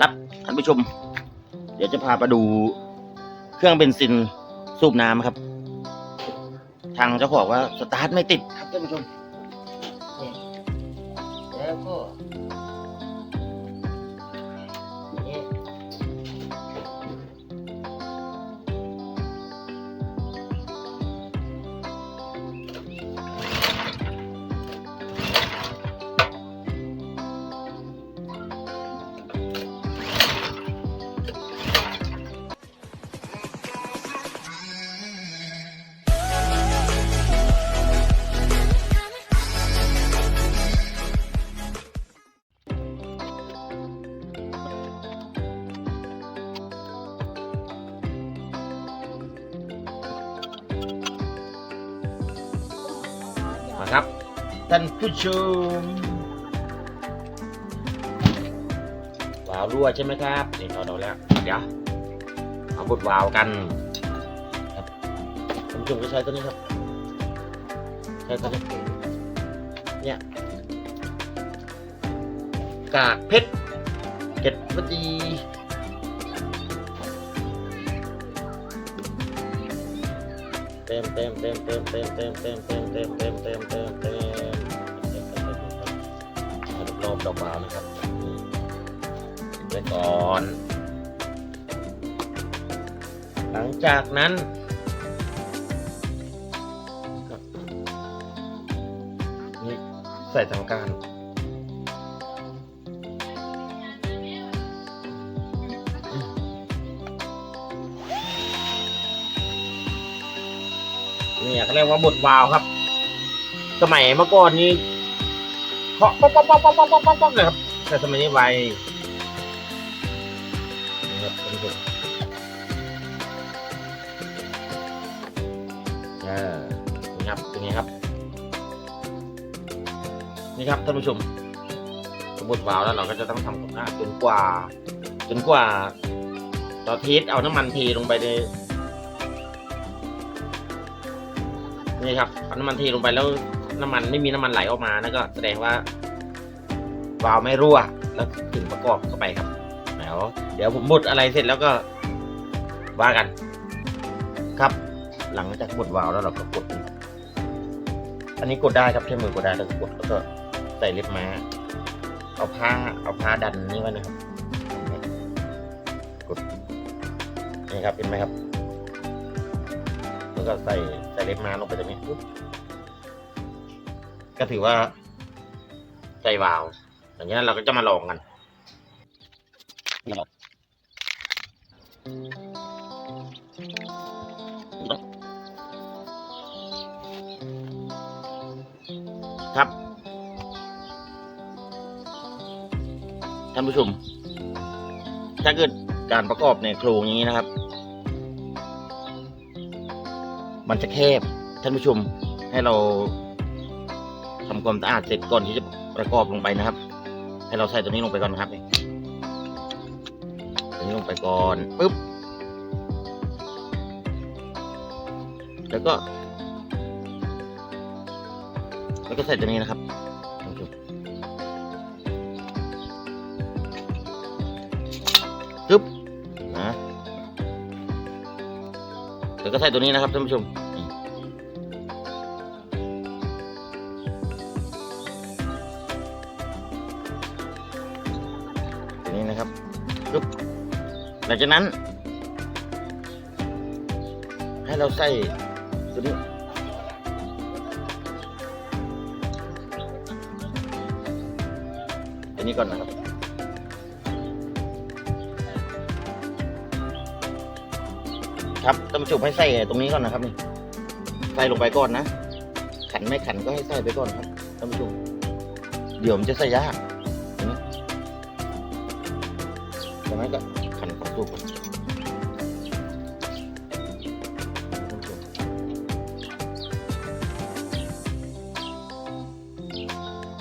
ครับท่านผู้ชม เดี๋ยวจะพาไปดูเครื่องเบนซินสูบน้ำครับ ทางเจ้าของว่าสตาร์ทไม่ติดครับท่านผู้ชมแล้วก็ มาครับ ท่านผู้ชมวาล์วรั่วใช่ไหมครับนี่เราดูแล้วเดี๋ยวเอาบดวาล์วกันครับท่านผู้ชมก็ใช้ตัวนี้ครับใช้ตัวนี้เนี่ยกากเพชรเก็ดพอดี เต็มเต็มเต็มเต็มเต็มเต็มเต็มเต็มเต็มเต็มเต็มเต็มเต็มรอบดอกบาวนะครับไว้ก่อน หลังจากนั้นก็นี่ใส่ทางการ เนี่ยเขาเรียกว่าบดวาวครับ สมัยเมื่อก่อนนี้เคาะป๊อกป๊อกป๊อกป๊อกป๊อกป๊อกป๊อกเลยครับ แต่สมัยนี้ไวนะครับท่านผู้ชมอ่านี่ครับเป็นไงครับ นี่ครับท่านผู้ชมกระบววาวแล้วเราก็จะต้องทำตรงหน้าจนกว่า จนกว่าเราเทสเอาน้ำมันทีลงไปใน นี่ครับเอาน้ำมันเทลงไปแล้วน้ำมันไม่มีน้ำมันไหลออกมานั่นก็แสดงว่าวาล์วไม่รั่ว แล้วถึงประกอบเข้าไปครับเดี๋ยวเดี๋ยวผมบดอะไรเสร็จแล้วก็ว่ากัน ครับ หลังจากบดวาล์วแล้วเราก็กด อันนี้กดได้ครับใช้มือกดได้แล้วก็กดแล้วก็ใส่เล็บม้าเอาผ้าเอาผ้าดันนี่ไว้นะครับกดนี่ครับเห็นไหมครับ แล้วก็ใส่ใส่เล็บมาลงไปตรงนี้ปุ๊บก็ถือว่าใส่วาว อย่างนี้ยเราก็จะมาลองกันครับท่านผู้ชม ถ้าเกิดการประกอบในโครงอย่างนี้นะครับ มันจะแคบท่านผู้ชมให้เราทำความสะอาดเสร็จก่อนที่จะประกอบลงไปนะครับ ให้เราใส่ตัวนี้ลงไปก่อนนะครับตัวนี้ลงไปก่อนปุ๊บแล้วก็ แล้วก็ใส่ตัวนี้นะครับ แล้วก็ใส่ตัวนี้นะครับท่านผู้ชมตัวนี้นะครับปึ๊บหลังจากนั้น ให้เราใส่ตัวนี้ตัวนี้ก่อนนะครับ ครับท่านผู้ชมให้ใส่ตรงนี้ก่อนนะครับนี่ใส่ลงไปก่อนนะขันไม่ขันก็ให้ใส่ไปก่อนครับท่านผู้ชมเดี๋ยวมันจะใส่ยากเห็นไหมจากนั้นก็ขันของตัวก่อน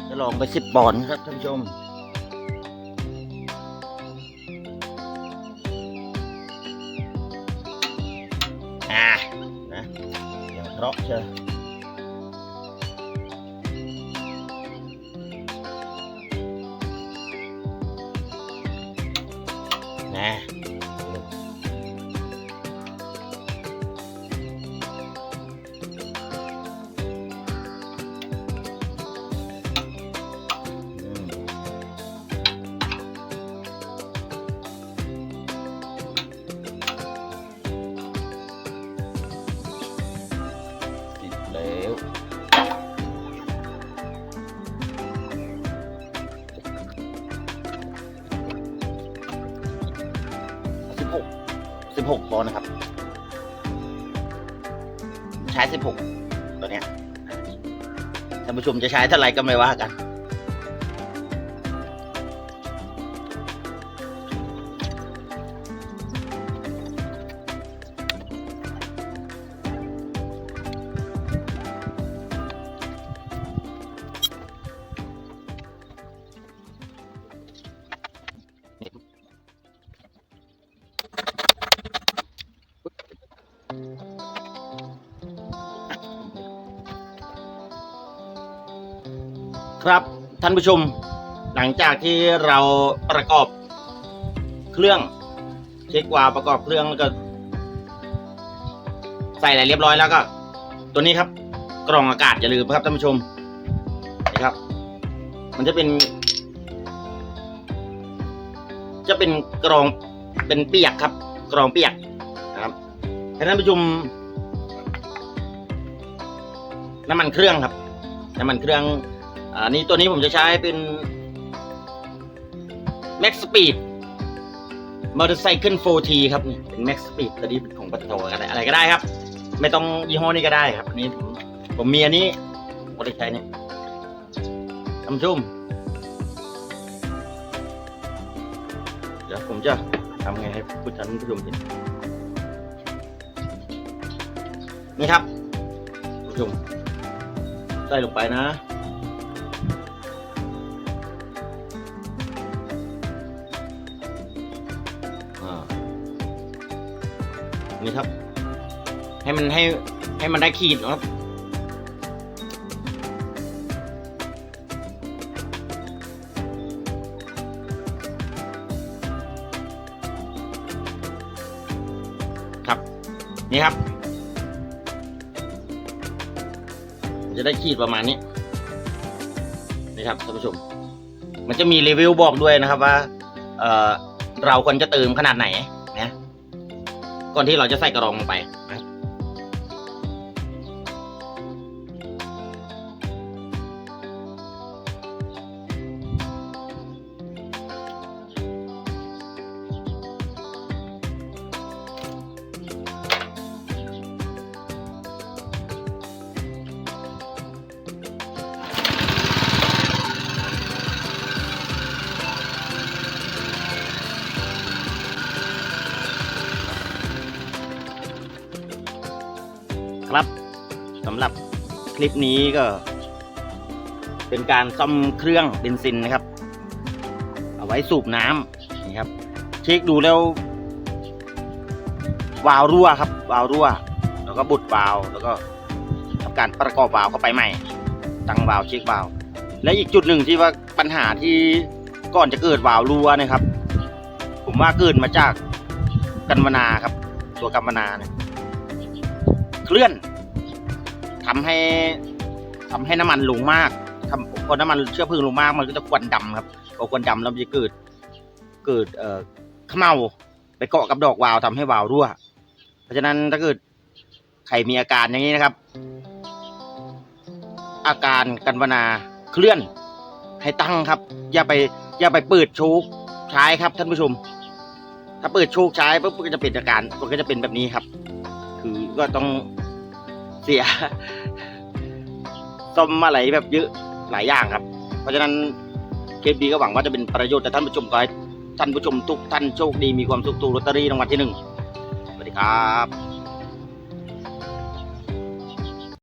จะลองไปสิบปอนด์ครับท่านผู้ชม Ah, na. Yung crocs siya. 16คอนะครับ ใช้ 16 ตัวเนี้ยท่านผู้ชมจะใช้เท่าไหร่ก็ไม่ว่ากัน ครับท่านผู้ชมหลังจากที่เราประกอบเครื่องเช็ควาประกอบเครื่องแล้วก็ ใส่อะไรเรียบร้อยแล้วก็ ตัวนี้ครับกรองอากาศอย่าลืมครับท่านผู้ชมนี่ครับ มันจะเป็น จะเป็นกรองเป็นเปียกครับ กรองเปียกนะครับให้ท่านผู้ชมน้ำมันเครื่องครับ น้ำมันเครื่อง อันนี้ตัวนี้ผมจะใช้เป็น Max Speed Motorcycle 4T ครับนี่เป็น Max Speed ตัวนี้เป็นของปัตทอะไรอะไรก็ได้ครับ ไม่ต้องยี่ห้อนี้ก็ได้ครับอันนี้ผมผมมีอันนี้ผมได้ใช้นี่ทำชุ่มเดี๋ยวผมจะทำไงให้ผู้ชมผู้ชมเห็นนี่ครับผู้ชมใส่ลงไปนะ นี่ครับ ให้มันให้ให้มันได้ขีดครับครับ นี่ครับ จะได้ขีดประมาณนี้นี่ครับท่านผู้ชม มันจะมีรีวิวบอกด้วยนะครับว่า เอ่อเราควรจะเติมขนาดไหน ก่อนที่เราจะใส่กระรองลงไป คลิปนี้ก็ เป็นการซ่อมเครื่องเบนซินนะครับ เอาไว้สูบน้ำนี่ครับ เช็คดูแล้ว วาล์วรั่วครับ วาล์วรั่ว แล้วก็บุดวาล์วแล้วก็ทำการประกอบวาล์วเข้าไปใหม่ ตั้งวาล์วเช็ควาล์วและอีกจุดหนึ่งที่ว่าปัญหาที่ก่อนจะเกิดวาล์วรั่วนะครับ ผมว่าเกิดมาจากกันวนาครับ ตัวกันวนาเนี่ยเคลื่อน ทำให้ทำให้น้ำมันลงมากทำพอน้ำมันเชื้อเพลิงลงมากมันก็จะควันดำครับพอควันดำแล้วมันจะเกิด เกิดเอ่อขมเมาไปเกาะกับดอกวาวทำให้วาวรั่ว เพราะฉะนั้นถ้าเกิดใครมีอาการอย่างนี้นะครับ อาการกันวนาเคลื่อนให้ตั้งครับ อย่าไป อย่าไปเปิดโชคใช้ครับท่านผู้ชม ถ้าเปิดโชคใช้ปุ๊บก็จะเป็นอาการมันก็จะเป็นแบบนี้ครับ คือก็ต้อง เสียซ่อมอะไรแบบเยอะหลายอย่างครับ เพราะฉะนั้นเคสดีก็หวังว่าจะเป็นประโยชน์แต่ท่านผู้ชมก็ให้ท่านผู้ชมทุกท่านโชคดีมีความสุขถูกลอตเตอรี่รางวัลที่หนึ่งสวัสดีครับ